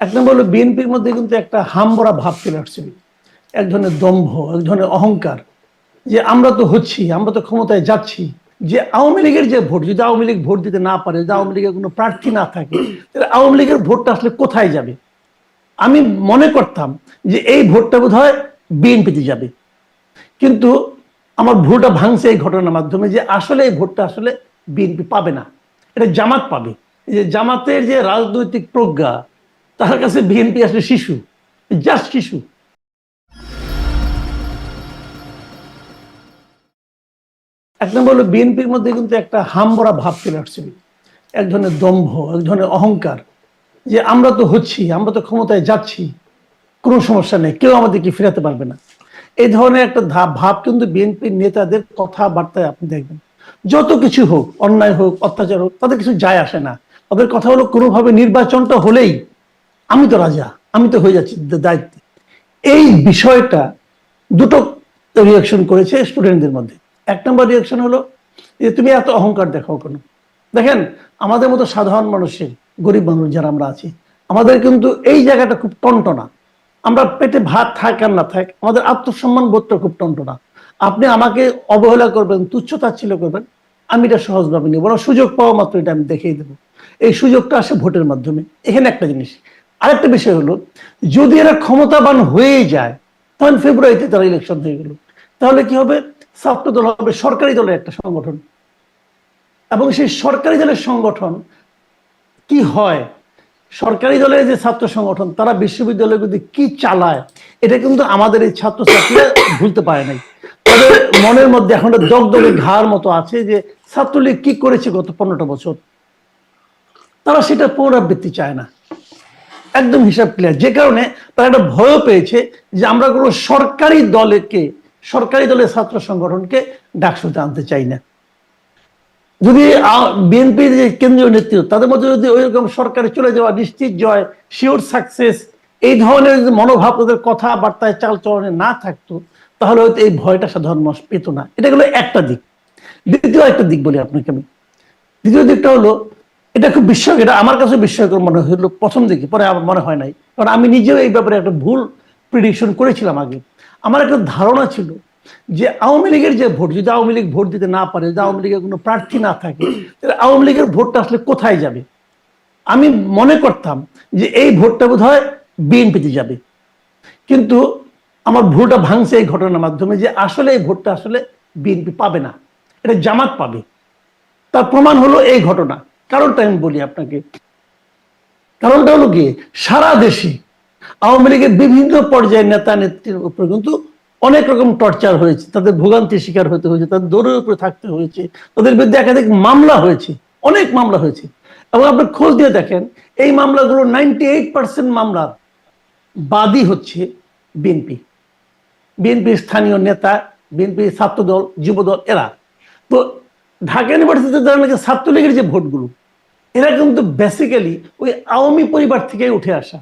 এক নম্বর হলো বিএনপির মধ্যে কিন্তু একটা হামবরা ভাব চলে আসছিল এক ধরনের দম্ভ, এক ধরনের অহংকার। যে আমরা তো হচ্ছি, আমরা তো ক্ষমতায় যাচ্ছি, যে আওয়ামী লীগের যে ভোট, যদি আওয়ামী লীগ ভোট দিতে না পারে, যদি আওয়ামী লীগের কোনো প্রার্থী না থাকে, তাহলে আওয়ামী লীগের ভোটটা আসলে কোথায় যাবে? আমি মনে করতাম যে এই ভোটটা বোধ হয় বিএনপিতে যাবে। কিন্তু আমার ভুলটা ভাঙছে এই ঘটনার মাধ্যমে যে আসলে এই ভোটটা আসলে বিএনপি পাবে না। এটা জামাত পাবে। যে জামাতের যে রাজনৈতিক প্রজ্ঞা তার কাছে বিএনপি আসলে শিশু জাস্ট শিশু। এক নম্বর হলো বিএনপির মধ্যে কিন্তু একটা হামবরা ভাব চলে আসছিল এক ধরনের দম্ভ, এক ধরনের অহংকার, যে আমরা তো হচ্ছি, আমরা তো ক্ষমতায় যাচ্ছি, কোনো সমস্যা নেই, কেউ আমাদেরকে ফেরাতে পারবে না। এই ধরনের একটা ভাব কিন্তু বিএনপির নেতাদের কথাবার্তায় আপনি দেখবেন। যত কিছু হোক, অন্যায় হোক, অত্যাচার হোক, তাদের কিছু যায় আসে না। তাদের কথা হলো কোনোভাবে নির্বাচনটা হলেই আমি তো রাজা, আমি তো হয়ে যাচ্ছি দায়িত্বে। এই বিষয়টা দুটো রিয়াকশন করেছে স্টুডেন্টদের মধ্যে। এক নম্বর রিয়াকশন হলো যে, তুমি এত অহংকার দেখাও কেন? দেখেন, আমাদের মতো সাধারণ মানুষের, গরিব মানুষ যারা আমরা আছি, আমাদের কিন্তু এই জায়গাটা খুব টনটনা। আমরা পেটে ভাত থাক আর না থাক আমাদের আত্মসম্মান বোধটা খুব টনটনা। আপনি আমাকে অবহেলা করবেন তুচ্ছতাচ্ছিল্য করবেন, আমি এটা সহজভাবে নিব সুযোগ পাওয়া মাত্র এটা আমি দেখিয়ে দেবো। এই সুযোগটা আসে ভোটের মাধ্যমে। এখানে একটা জিনিস আরেকটা বিষয় হলো, যদি এরা ক্ষমতাবান হয়ে যায় তখন ফেব্রুয়ারিতে তারা ইলেকশন হয়ে গেল। তাহলে কি হবে? ছাত্র দল হবে, সরকারি দলের একটা সংগঠন। এবং সেই সরকারি দলের সংগঠন কি হয়? সরকারি দলের যে ছাত্র সংগঠন, তারা বিশ্ববিদ্যালয়ের মধ্যে কি চালায়, এটা কিন্তু আমাদের এই ছাত্রছাত্রীরা ভুলতে পারে নাই। তাদের মনের মধ্যে এখন দগদগে ঘাড় মতো আছে যে, ছাত্রলীগ কি করেছে গত পনেরোটা বছর? তারা সেটা পুনরাবৃত্তি চায় না। একদম হিসাব ক্লিয়ার যে কারণে তারা একটা ভয় পেয়েছে যে আমরা কোনো সরকারি দলকে সরকারি দলের ছাত্র সংগঠনকে ডাকসুতে আনতে চাই না। যদি বিএনপির যে কেন্দ্রীয় নেতৃত্ব, তাদের মধ্যে যদি ওই রকম সরকারে চলে যাওয়া নিশ্চিত জয় শিওর সাকসেস এই ধরনের মনোভাব তাদের কথাবার্তায় চালচলনে না থাকতো, তাহলে হয়তো এই ভয়টা সাধারণ মানুষ পেত না। এটা হলো একটা দিক। দ্বিতীয় একটা দিক বলি আপনাকে আমি। দ্বিতীয় দিকটা হলো এটা খুব বিস্ময় এটা আমার কাছে বিস্ময়কর মনে হলো প্রথম দিকে, পরে আমার মনে হয় নাই। কারণ আমি নিজেও এই ব্যাপারে একটা ভুল প্রিডিকশন করেছিলাম আগে। আমার একটা ধারণা ছিল যে আওয়ামী লীগের যে ভোট, যদি আওয়ামী লীগ ভোট দিতে না পারে, যদি আওয়ামী লীগের কোনো প্রার্থী না থাকে, তাহলে আওয়ামী লীগের ভোটটা আসলে কোথায় যাবে? আমি মনে করতাম যে এই ভোটটা বোধ হয় বিএনপিতে যাবে। কিন্তু আমার ভুলটা ভাঙছে এই ঘটনার মাধ্যমে যে আসলে এই ভোটটা আসলে বিএনপি পাবে না। এটা জামাত পাবে। তার প্রমাণ হলো এই ঘটনা। কারণটা আমি বলি আপনাকে। কারণটা হলো কি সারা দেশে আওয়ামী লীগের বিভিন্ন পর্যায়ের নেতা নেত্রীর উপর কিন্তু অনেক রকম টর্চার হয়েছে। তাদের ভোগান্তির শিকার হতে হয়েছে, তাদের দৌড়ের উপরে থাকতে হয়েছে, তাদের বিরুদ্ধে একাধিক মামলা হয়েছে, অনেক মামলা হয়েছে। এবং আপনি খোঁজ দিয়ে দেখেন, এই মামলাগুলো নাইনটি এইট পার্সেন্ট মামলার বাদী হচ্ছে বিএনপি। বিএনপি স্থানীয় নেতা বিএনপি ছাত্রদল, যুবদল, এরা। তো ঢাকা ইউনিভার্সিটিতে যারা নাকি ছাত্রলীগের যে ভোটগুলো, এরা কিন্তু বেসিক্যালি ওই আওয়ামী পরিবার থেকে উঠে আসা।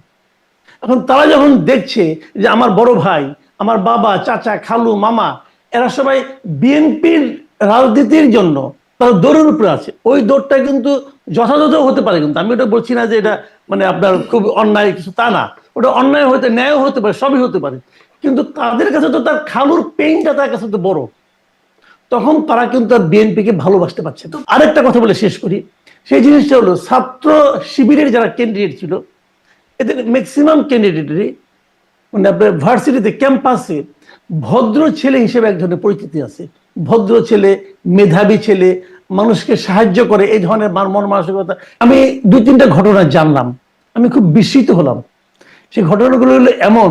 এখন তারা যখন দেখছে যে আমার বড় ভাই, আমার বাবা, চাচা, খালু, মামা, এরা সবাই বিএনপির রাজনীতির জন্য তারা দৌড়ের উপরে আছে। ওই দৌড়টা কিন্তু যথাযথ হতে পারে কিন্তু। আমি ওটা বলছি না যে এটা মানে আপনার খুব অন্যায় কিছু, তা না। ওটা অন্যায় হতে ন্যায় হতে পারে, সবই হতে পারে। কিন্তু তাদের কাছে তো তার খালুর পেইনটা তার কাছে তো বড়। তখন তারা কিন্তু বিএনপিকে ভালোবাসতে পারছে তো আরেকটা কথা বলে শেষ করি। সেই জিনিসটা হলো, ছাত্র শিবিরের যারা ক্যান্ডিডেট ছিল, এদের ম্যাক্সিমাম ক্যান্ডিডেটেরই মানে আপনার ভার্সিটিতে ক্যাম্পাসে ভদ্র ছেলে হিসেবে এক ধরনের পরিচিতি আছে। ভদ্র ছেলে, মেধাবী ছেলে, মানুষকে সাহায্য করে, এই ধরনের মন মানসিকতা। আমি দুই তিনটা ঘটনা জানলাম। আমি খুব বিস্মিত হলাম। সেই ঘটনাগুলো হলো এমন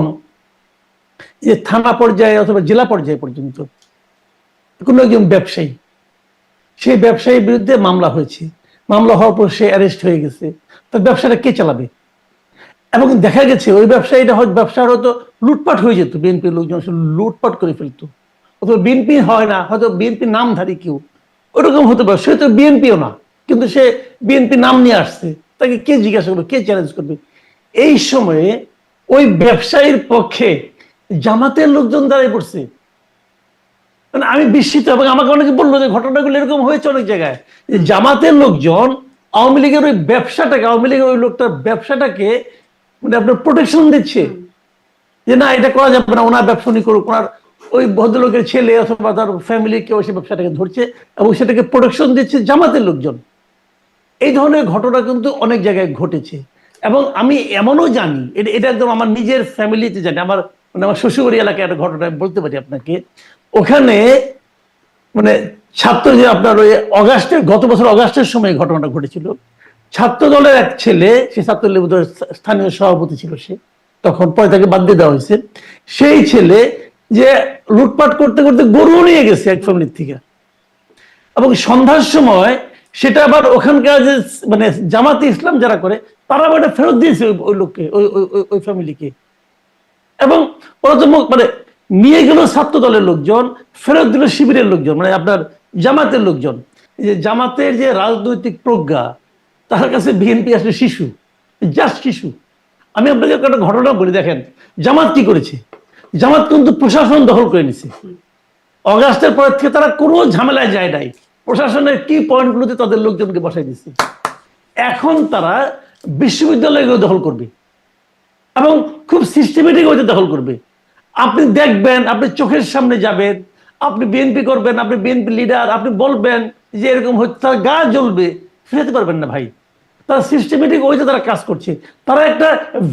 যে থানা পর্যায়ে অথবা জেলা পর্যায়ে পর্যন্ত কোনো একজন ব্যবসায়ী, সেই ব্যবসায়ীর বিরুদ্ধে মামলা হয়েছে। মামলা হওয়ার পর সে অ্যারেস্ট হয়ে গেছে। তার ব্যবসাটা কে চালাবে? এবং দেখা গেছে ওই ব্যবসায়ীটা হয়তো ব্যবসার হয়তো লুটপাট হয়ে যেত। বিএনপির লোকজন লুটপাট করে ফেলতো। অথবা বিএনপি হয় না, হয়তো বিএনপি নামধারী কেউ। ওরকম হতে পারে। সে তো বিএনপিও না, কিন্তু সে বিএনপি নাম নিয়ে আসছে। তাকে কে জিজ্ঞাসা করবে? কে চ্যালেঞ্জ করবে? এই সময়ে ওই ব্যবসায়ীর পক্ষে জামাতের লোকজন দাঁড়িয়ে পড়ছে। মানে আমি বিস্মিত এবং আমাকে অনেকে বলল যে ঘটনাগুলো এরকম হয়েছে অনেক জায়গায়। জামাতের লোকজন আওয়ামী লীগের ওই ব্যবসাটাকে, আওয়ামী লীগের ওই লোকটার ব্যবসাটাকে মানে আপনার প্রোটেকশন দিচ্ছে। যে না, এটা করা যাবে না, ওনার ব্যবসা উনি করুক, ওনার ওই ভদ্রলোকের ছেলে অথবা তার ফ্যামিলি কেউ সেই ব্যবসাটাকে ধরছে এবং সেটাকে প্রোটেকশন দিচ্ছে জামাতের লোকজন। এই ধরনের ঘটনা কিন্তু অনেক জায়গায় ঘটেছে। এবং আমি এমনও জানি, এটা এটা একদম আমার নিজের ফ্যামিলিতে জানি, আমার মানে আমার শ্বশুরবাড়ি এলাকায় একটা ঘটনা বলতে পারি আপনাকে। ওখানে মানে ছাত্র যে আপনার ওই অগাস্টের, গত বছর অগাস্টের সময় ঘটনাটা ঘটেছিল। ছাত্র দলের এক ছেলে, সে ছাত্রলীগ স্থানীয় সভাপতি ছিল সে, তখন পরে তাকে বাদ দিয়ে দেওয়া হয়েছে। সেই ছেলে যে লুটপাট করতে করতে গরু নিয়ে গেছে এক ফ্যামিলির থেকে। এবং সন্ধ্যার সময় সেটা আবার ওখানকার যে মানে জামাতে ইসলাম যারা করে, তারা আবার ফেরত দিয়েছে ওই- লোককে, ওই- ওই ফ্যামিলিকে। এবং ওরা তো মানে নিয়ে গেল ছাত্র দলের লোকজন, ফেরত দিল শিবিরের লোকজন মানে আপনার জামাতের লোকজন। যে জামাতের যে রাজনৈতিক প্রজ্ঞা, তার কাছে বিএনপি আসলে শিশু, জাস্ট শিশু। আমি আপনাকে একটা ঘটনা বলি, দেখেন, জামাত কি করেছে? জামাত কিন্তু প্রশাসন দখল করে নিছে। অগাস্টের পর থেকে তারা কোনো ঝামেলায় যায় নাই। প্রশাসনের কি পয়েন্টগুলোতে তাদের লোকজনকে বসাই দিচ্ছে এখন তারা বিশ্ববিদ্যালয়গুলো দখল করবে এবং খুব সিস্টেমেটিক ওইটা দখল করবে। আপনি দেখবেন আপনি চোখের সামনে যাবেন আপনি বিএনপি করবেন আপনি বিএনপি লিডার আপনি বলবেন যে এরকম হচ্ছে তার গা জ্বলবে। ফিরাতে পারবেন না ভাই। তারা সিস্টেমেটিক ওইটা তারা কাজ করছে তারা একটা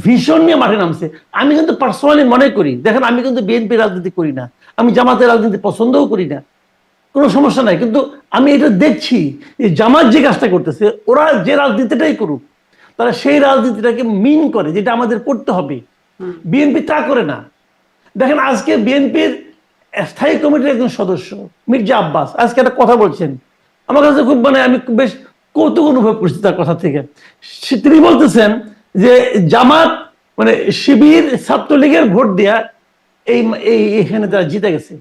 ভীষণ নিয়ে মাঠে নামছে। আমি কিন্তু পার্সোনালি মনে করি দেখেন আমি কিন্তু বিএনপি রাজনীতি করি না আমি জামাতের রাজনীতি পছন্দও করি না কোনো সমস্যা নাই। কিন্তু আমি এটা দেখছি যে জামাত যে কাজটা করতেছে ওরা যে রাজনীতিটাই করুক তারা সেই রাজনীতিটাকে মিন করে যেটা আমাদের করতে হবে। বিএনপি তা করে না। দেখেন আজকে বিএনপির স্থায়ী কমিটির একজন সদস্য, মির্জা আব্বাস, আজকে একটা কথা বলছেন। আমার কাছে খুব মানে আমি বেশ কৌতুক অনুভব করছি তার কথা থেকে। তিনি বলতেছেন যে জামাত মানে শিবির, ছাত্রলীগের ভোট দেয়া এই এই এখানে তারা জিতে গেছে।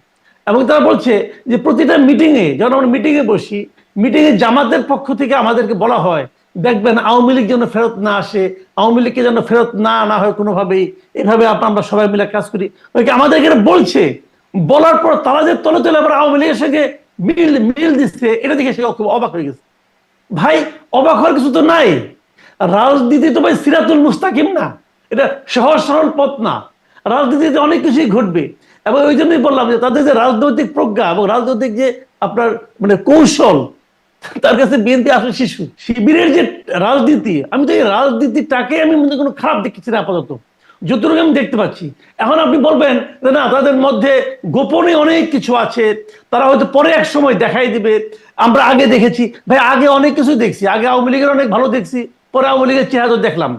এবং তারা বলছে যে প্রতিটা মিটিং এ যখন আমরা মিটিং এ বসি মিটিং এ জামাতের পক্ষ থেকে আমাদেরকে বলা হয় দেখবেন আওয়ামী লীগ যেন ফেরত না আসে, আওয়ামী লীগকে যেন ফেরত না আনা হয় কোনোভাবেই, এভাবে আমরা সবাই মিলে কাজ করি। আমাদের এখানে বলছে, বলার পর তারা যে তলে তলে আবার আওয়ামী লীগের সঙ্গে মিল মিল দিচ্ছে, এটা দেখে সে খুব অবাক হয়ে গেছে। ভাই, অবাক হওয়ার কিছু তো নাই। রাজনীতি তো ভাই সিরাতুল মুস্তাকিম না, এটা সহজ সরল পথ না। রাজনীতিতে অনেক কিছুই ঘটবে। এবং ওই জন্যই বললাম যে তাদের যে রাজনৈতিক প্রজ্ঞা এবং রাজনৈতিক যে আপনার মানে কৌশল তার কাছে বিএনপি আসলে শিশু। শিবিরের যে রাজনীতি, আমি তো এই রাজনীতিটাকে আমি মনে কোনো খারাপ দেখছি না আপাতত। যতটুকু আমি দেখতে পাচ্ছি। এখন আপনি বলবেন যে না, তাদের মধ্যে গোপনে অনেক কিছু আছে। তারা হয়তো পরে এক সময় দেখাই দিবে। আমরা আগে দেখেছি। ভাই, আগে অনেক কিছু দেখছি। আগে আওয়ামী লীগের অনেক ভালো দেখছি। পরে আওয়ামী লীগের চেহারা দেখলাম।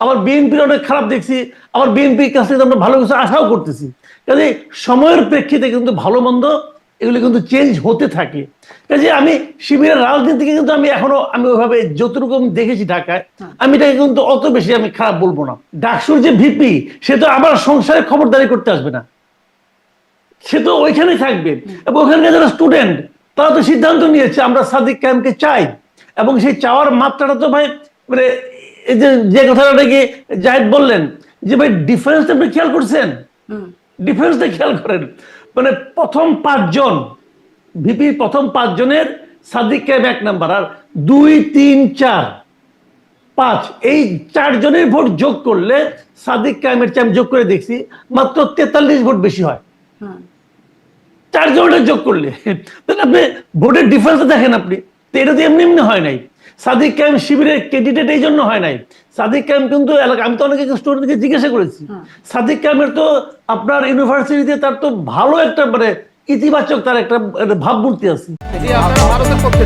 আবার বিএনপির অনেক খারাপ দেখছি। আবার বিএনপির কাছ থেকে আমরা ভালো কিছু আশাও করতেছি। কাজে সময়ের প্রেক্ষিতে কিন্তু ভালো মন্দ এগুলো কিন্তু চেঞ্জ হতে থাকে। কাজে আমি শিবিরের রাজনীতিকে কিন্তু আমি এখনও আমি ওইভাবে যতটুকু আমি দেখেছি ঢাকায় আমি এটাকে কিন্তু অত বেশি আমি খারাপ বলব না। ডাকসুর যে ভিপি সে তো আবার সংসারে খবরদারি করতে আসবে না। সে তো ওইখানেই থাকবে। এবং ওখানকার যারা স্টুডেন্ট তারা তো সিদ্ধান্ত নিয়েছে আমরা সাদিক ক্যাম্পকে চাই। এবং সেই চাওয়ার মাত্রাটা তো ভাই মানে এই যে যে কথাটা নাকি জাহিদ বললেন যে ভাই ডিফারেন্সটা আপনি খেয়াল করছেন? ডিফারেন্সটা খেয়াল করেন। মানে প্রথম পাঁচজন ভিপির প্রথম পাঁচজনের সাদিক ক্যাম্প এক নাম্বার আর দুই তিন চার পাঁচ এই চারজনের ভোট যোগ করলে সাদিক ক্যাম্পের চেয়ে আমি যোগ করে দেখছি মাত্র তেতাল্লিশ ভোট বেশি হয়। চারজনের যোগ করলে আপনি ভোটের ডিফারেন্স দেখেন আপনি তো এটা তো এমনি এমনি হয় নাই। সাদিক ক্যাম্প শিবিরের ক্যান্ডিডেট এই জন্য হয় নাই। সাদিক ক্যাম্প কিন্তু এলাকা আমি তো অনেকে স্টুডেন্টকে জিজ্ঞাসা করেছি। সাদিক ক্যাম্পের তো আপনার ইউনিভার্সিটিতে তার তো ভালো একটা মানে ইতিবাচক তার একটা একটা ভাবমূর্তি আছে। ভারতের পক্ষে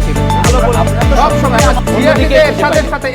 সব সময়। সাথে